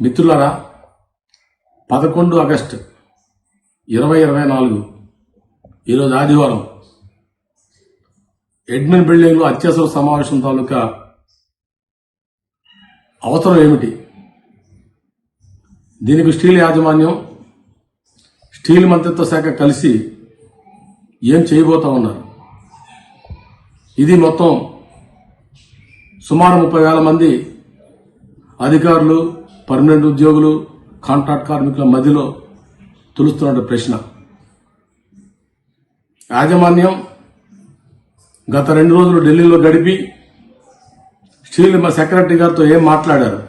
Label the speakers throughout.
Speaker 1: మిత్రులరా పదకొండు ఆగస్టు ఇరవై ఇరవై నాలుగు ఈరోజు ఆదివారం ఎడ్మిన్ బిల్డింగ్లో అత్యవసర సమావేశం తాలూకా అవసరం ఏమిటి? దీనికి స్టీల్ యాజమాన్యం స్టీల్ మంత్రిత్వ శాఖ కలిసి ఏం చేయబోతా ఉన్నారు? ఇది మొత్తం సుమారు ముప్పై వేల మంది అధికారులు పర్మనెంట్ ఉద్యోగులు కాంట్రాక్ట్ కార్మికుల మధ్యలో తులుస్తున్న ప్రశ్న. యాజమాన్యం గత రెండు రోజులు ఢిల్లీలో గడిపి స్టీల్ మా సెక్రటరీ గారితో ఏం మాట్లాడారు?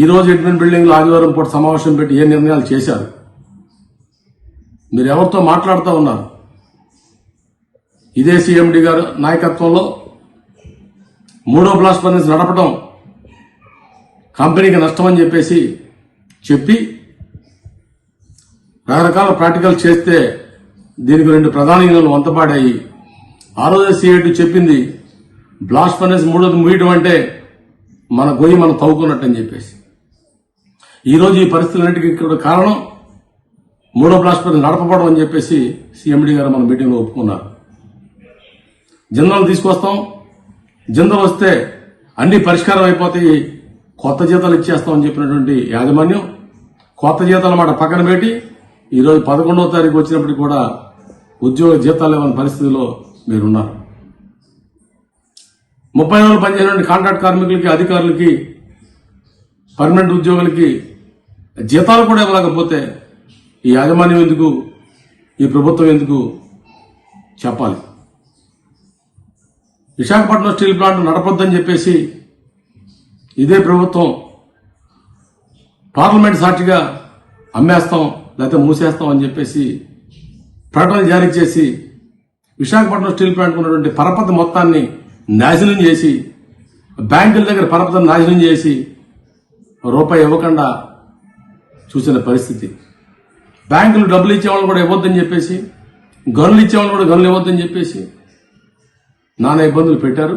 Speaker 1: ఈ రోజు అడ్మిన్ బిల్డింగ్లో ఆదివారం పూట సమావేశం పెట్టి ఏ నిర్ణయాలు చేశారు? మీరు ఎవరితో మాట్లాడుతూ ఉన్నారు? ఇదే సీఎండి గారు నాయకత్వంలో మూడో బ్లాస్ట్ ఫర్నెస్ నడపడం కంపెనీకి నష్టం అని చెప్పేసి చెప్పి రకరకాల ప్రాక్టికల్ చేస్తే దీనికి రెండు ప్రధాన యూనియన్లు వంతపాడాయి. ఆ రోజే సిఐటి చెప్పింది బ్లాస్ట్ ఫర్నెస్ మూడోది ముగియటం అంటే మన గొయ్యి మనం తవ్వుకున్నట్టు అని చెప్పేసి. ఈరోజు ఈ పరిస్థితులన్నిటికీ ఇక్కడ కారణం మూడో బ్లాస్ట్ ఫర్నెస్ నడపబడం అని చెప్పేసి సీఎండి గారు మన మీటింగ్లో ఒప్పుకున్నారు. జిందలు తీసుకొస్తాం. జిందలు వస్తే అన్ని పరిష్కారం అయిపోతాయి. కొత్త జీతాలు ఇచ్చేస్తామని చెప్పినటువంటి యాజమాన్యం కొత్త జీతాల మాట పక్కన పెట్టి ఈరోజు పదకొండవ తారీఖు వచ్చినప్పటికీ కూడా ఉద్యోగ జీతాలు ఇవ్వని పరిస్థితిలో మీరున్నారు. ముప్పై నెలలు పనిచేసినటువంటి కాంట్రాక్ట్ కార్మికులకి అధికారులకి పర్మనెంట్ ఉద్యోగులకి జీతాలు కూడా ఇవ్వలేకపోతే ఈ యాజమాన్యం ఎందుకు ఈ ప్రభుత్వం ఎందుకు చెప్పాలి? విశాఖపట్నం స్టీల్ ప్లాంట్ నడపొద్దని చెప్పేసి ఇదే ప్రభుత్వం పార్లమెంట్ సాక్షిగా అమ్మేస్తాం లేకపోతే మూసేస్తాం అని చెప్పేసి ప్రకటన జారీ చేసి విశాఖపట్నం స్టీల్ ప్లాంట్ ఉన్నటువంటి పరపతి మొత్తాన్ని నాశనం చేసి బ్యాంకుల దగ్గర పరపతిని నాశనం చేసి రూపాయి ఇవ్వకుండా చూసిన పరిస్థితి. బ్యాంకులు డబ్బులు ఇచ్చేవాళ్ళు కూడా ఇవ్వద్దని చెప్పేసి గనులు ఇచ్చేవాళ్ళు కూడా గనులు ఇవ్వద్దని చెప్పేసి నానా ఇబ్బందులు పెట్టారు.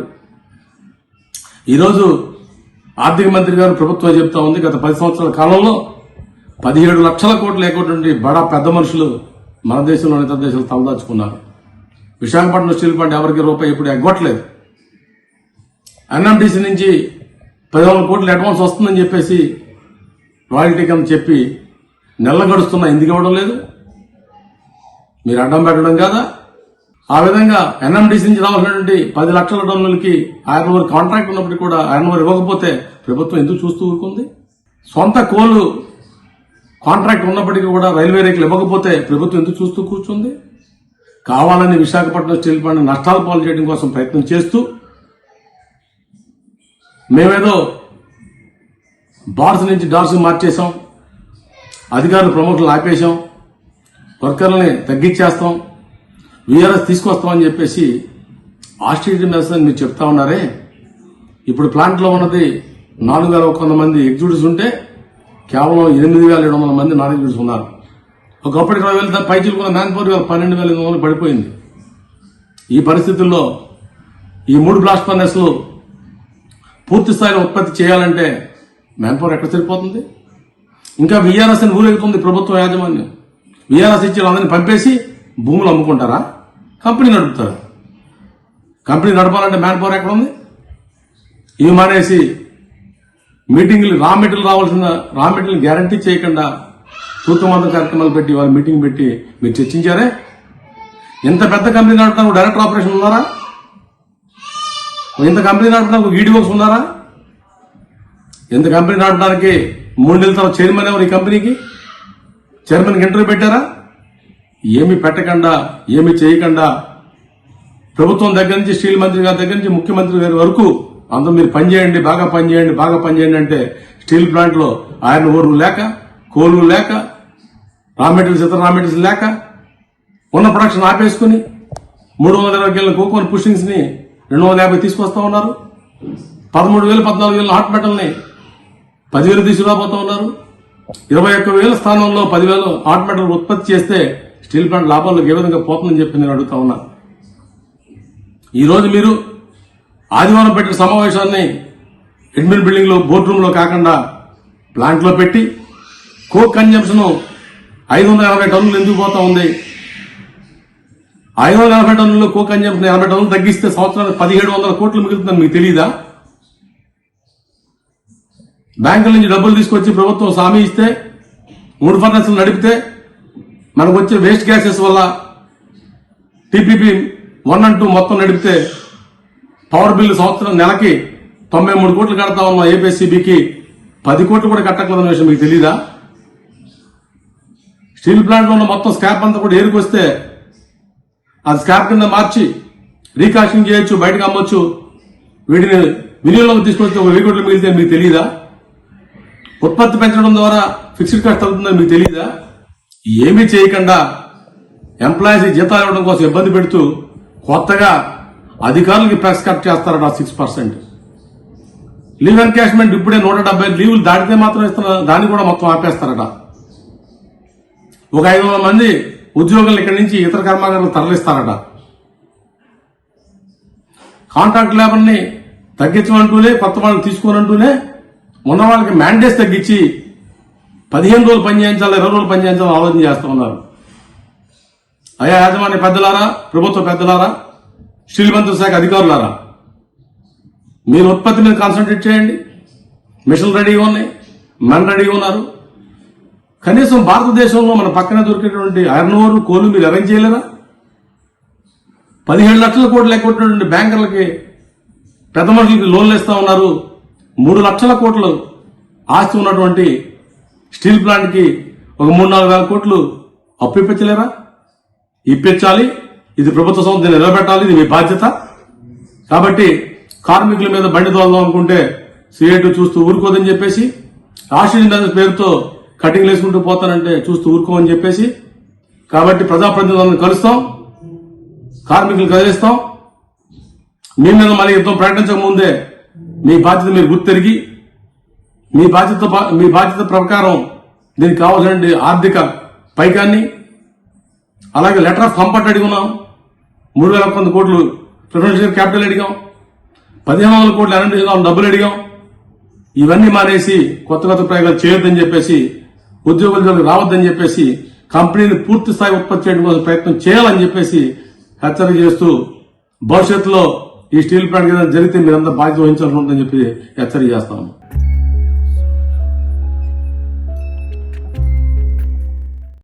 Speaker 1: ఈరోజు ఆర్థిక మంత్రి గారు ప్రభుత్వం చెప్తా ఉంది గత పది సంవత్సరాల కాలంలో పదిహేడు లక్షల కోట్లు లేకపోతే బడా పెద్ద మనుషులు మన దేశంలోని ఇతర దేశాలు తలదాచుకున్నారు. విశాఖపట్నం స్టీల్ ప్లాంట్ ఎవరికి రూపాయి ఇప్పుడు ఎగ్గొట్టలేదు. ఎన్ఎండిసి నుంచి పదిహేను కోట్లు అడ్వాన్స్ వస్తుందని చెప్పేసి రాయల్టీ కింద చెప్పి నెల గడుస్తున్నా ఎందుకు ఇవ్వడం లేదు? మీరు అడ్డం పెట్టడం కాదా? ఆ విధంగా ఎన్ఎండిసి నుంచి రావాల్సినటువంటి పది లక్షల టన్నులకి ఆయన వారి కాంట్రాక్ట్ ఉన్నప్పటికీ కూడా ఆయన వారు ఇవ్వకపోతే ప్రభుత్వం ఎందుకు చూస్తూ ఊరుకుంది? సొంత కోళ్ళు కాంట్రాక్ట్ ఉన్నప్పటికీ కూడా రైల్వే రేకులు ఇవ్వకపోతే ప్రభుత్వం ఎందుకు చూస్తూ కూర్చుంది? కావాలని విశాఖపట్నం స్టీల్ ప్లాంట్ నష్టాలు పాలు చేయడం కోసం ప్రయత్నం చేస్తూ మేమేదో బార్స్ నుంచి డార్స్ మార్చేసాం అధికారులు ప్రమోషన్లు ఆపేశాం వర్కర్లని తగ్గించేస్తాం వీఆర్ఎస్ తీసుకొస్తామని చెప్పేసి ఆస్ట్రేలియన్ మెడిసిన్ మీరు చెప్తా ఉన్నారే. ఇప్పుడు ప్లాంట్లో ఉన్నది నాలుగు వేల ఒక వంద మంది ఎగ్జిక్యూటివ్స్ ఉంటే కేవలం ఎనిమిది వేల ఏడు వందల మంది నాన్ ఎగ్జిక్యూటివ్స్ ఉన్నారు. ఒకప్పుడు ఇరవై వేల పైచీలు కూడా మ్యాన్ పవర్ వేల పన్నెండు వేల ఎనిమిది వందలు పడిపోయింది. ఈ పరిస్థితుల్లో ఈ మూడు బ్లాస్ట్ ఫర్నెస్లు పూర్తి స్థాయిలో ఉత్పత్తి చేయాలంటే మ్యాన్ పవర్ ఎక్కడ సరిపోతుంది? ఇంకా విఆర్ఎస్ అని ఊరెగుతుంది ప్రభుత్వ యాజమాన్యం. విఆర్ఎస్ ఇచ్చి అందరిని పంపేసి భూములు అమ్ముకుంటారా? కంపెనీ నడుపుతారు. కంపెనీ నడపాలంటే మ్యాన్ పవర్ ఎక్కడ ఉంది ఇవి మానేసి మీటింగ్లు రా మెటీరియల్ రావాల్సిన రా మెటీరియల్ గ్యారంటీ చేయకుండా సూత్రమంత్ర కార్యక్రమాలు పెట్టి వాళ్ళు మీటింగ్ పెట్టి మీరు చర్చించారే? ఇంత పెద్ద కంపెనీ నడపడానికి డైరెక్టర్ ఆపరేషన్ ఉన్నారా? ఇంత కంపెనీ నడపడానికి ఈడీఓస్ ఉన్నారా? ఇంత కంపెనీ నడపడానికి మూడు నెలల తర్వాత చైర్మన్ ఎవరు ఈ కంపెనీకి? చైర్మన్కి ఇంటర్వ్యూ పెట్టారా? ఏమి పెట్టకుండా ఏమి చేయకుండా ప్రభుత్వం దగ్గర నుంచి స్టీల్ మంత్రి గారి దగ్గర నుంచి ముఖ్యమంత్రి గారి వరకు అందరూ మీరు పనిచేయండి బాగా పనిచేయండి బాగా పనిచేయండి అంటే స్టీల్ ప్లాంట్లో ఆయన ఊరు లేక కోలు లేక రా మెటీరియల్స్ ఇతర రా మెటీరియల్స్ లేక ఉన్న ప్రొడక్షన్ ఆపేసుకుని మూడు వందల ఇరవై కిలోల కోకోన్ పుషింగ్స్ని రెండు వందల యాభై తీసుకొస్తా ఉన్నారు. పదమూడు వేలు పద్నాలుగు వేల హాట్ మెటల్ని పదివేలు తీసుకురాబోతా ఉన్నారు. ఇరవై ఒక్క వేల స్థానంలో పదివేలు హాట్ మెటల్ ఉత్పత్తి చేస్తే స్టీల్ ప్లాంట్ లాభాలకు ఏ విధంగా పోతుందని చెప్పి నేను అడుగుతా ఉన్నా. ఈరోజు మీరు ఆదివారం పెట్టిన సమావేశాన్ని అడ్మిన్ బిల్డింగ్లో బోర్డు బోర్డ్ కాకుండా ప్లాంట్లో పెట్టి కో కన్జంప్షన్ ఐదు వందల ఎనభై టన్నులు ఎందుకు పోతా ఉంది? ఐదు వందల ఎనభై టన్నుల్లో కో కన్జంప్షన్ ఎనభై టన్నులు తగ్గిస్తే సంవత్సరానికి పదిహేడు వందల కోట్లు మిగులుతుందని మీకు తెలియదా బ్యాంకుల నుంచి డబ్బులు తీసుకొచ్చి ప్రభుత్వం హామీ ఇస్తే మూడు ఫర్నెస్లు నడిపితే మనకు వచ్చే వేస్ట్ గ్యాసెస్ వల్ల టీపీపీ వన్ అండ్ టూ మొత్తం నడిపితే పవర్ బిల్లు సంవత్సరం నెలకి తొంభై మూడు కోట్లు కడతా ఉన్న ఏపీసీబీకి పది కోట్లు కూడా కట్టకూడదన్న విషయం మీకు తెలీదా? స్టీల్ ప్లాంట్లో ఉన్న మొత్తం స్క్రాప్ అంతా కూడా ఏరుకొస్తే అది స్క్రాప్ కింద మార్చి రీకాస్టింగ్ చేయొచ్చు బయటకు అమ్మొచ్చు. వీటిని వినియోగంలోకి తీసుకొస్తే ఒక వెయ్యి కోట్లు మిగిలితే మీకు తెలియదా ఉత్పత్తి పెంచడం ద్వారా ఫిక్స్డ్ కాస్ట్ తగ్గుతుందని మీకు తెలియదా ఏమీ చేయకుండా ఎంప్లాయీస్ జీతాలు ఇవ్వడం కోసం ఇబ్బంది పెడుతూ కొత్తగా అధికారులకి ప్రెస్ కట్ చేస్తారట సిక్స్ పర్సెంట్. లీవ్ ఎన్కాష్మెంట్ ఇప్పుడే నూట డెబ్బై లీవులు దాటితే మాత్రం ఇస్తున్నారు దాన్ని కూడా మొత్తం ఆపేస్తారట. ఒక ఐదు వందల మంది ఉద్యోగులు ఇక్కడి నుంచి ఇతర కర్మాగారాలు తరలిస్తారట. కాంట్రాక్ట్ లేబర్ని తగ్గించమంటూనే కొత్త వాళ్ళని తీసుకోనంటూనే ఉన్న వాళ్ళకి మ్యాండేట్స్ తగ్గించి పదిహేను రోజులు పని చేయించాలి ఇరవై రోజులు పని చేయించాలని ఆలోచన చేస్తూ ఉన్నారు. అయ్యా యాజమాన్య పెద్దలారా ప్రభుత్వ పెద్దలారా స్టీల్ మంత్రి శాఖ అధికారులారా మీరు ఉత్పత్తి మీద కాన్సన్ట్రేట్ చేయండి. మిషన్ రెడీగా ఉన్నాయి మన రెడీగా ఉన్నారు. కనీసం భారతదేశంలో మన పక్కనే దొరికేటువంటి ఐరన్ ఓర్ కోలు మీరు అరేంజ్ చేయలేరా పదిహేడు లక్షల కోట్లు ఎగ్గొట్టినటువంటి బ్యాంకర్లకి పెద్ద మనుషులకి లోన్లు ఇస్తా ఉన్నారు. మూడు లక్షల కోట్లు ఆస్తి ఉన్నటువంటి స్టీల్ ప్లాంట్కి ఒక మూడు నాలుగు వేల కోట్లు అప్పు ఇప్పించలేరా? ఇప్పించాలి. ఇది ప్రభుత్వ సంస్థ నిలబెట్టాలి. ఇది మీ బాధ్యత. కాబట్టి కార్మికుల మీద బండి తోలదాం అనుకుంటే సిఐటి చూస్తూ ఊరుకోదని చెప్పేసి ఆశీర్వాద పేరుతో కటింగ్ వేసుకుంటూ పోతానంటే చూస్తూ ఊరుకోమని చెప్పేసి కాబట్టి ప్రజాప్రతినిధులను కలుస్తాం. కార్మికులు కదిలిస్తాం. మీ మీద మళ్ళీ యుద్ధం ప్రకటించక ముందే మీ బాధ్యత మీరు గుర్తెరిగి మీ బాధ్యత మీ బాధ్యత ప్రకారం దీనికి కావాల్సిన ఆర్థిక పైకాన్ని అలాగే లెటర్ ఆఫ్ కంఫర్ట్ అడిగున్నాం మూడు వేల వంద కోట్లు ప్రిఫరెన్షియల్ క్యాపిటల్ అడిగాం పదిహేను వందల కోట్లు ఎలాంటి డబ్బులు అడిగాం ఇవన్నీ మానేసి కొత్త కొత్త ప్రయోగాలు చేయొద్దని చెప్పేసి ఉద్యోగుల జోలికి రావద్దని చెప్పేసి కంపెనీని పూర్తి స్థాయి ఉత్పత్తి చేయడం కోసం ప్రయత్నం చేయాలని చెప్పేసి హెచ్చరిక చేస్తూ భవిష్యత్తులో ఈ స్టీల్ ప్లాంట్ ఏదైనా జరిగితే మీరంతా బాధ్యత వహించాల్సి ఉంటుందని చెప్పి హెచ్చరిక చేస్తాము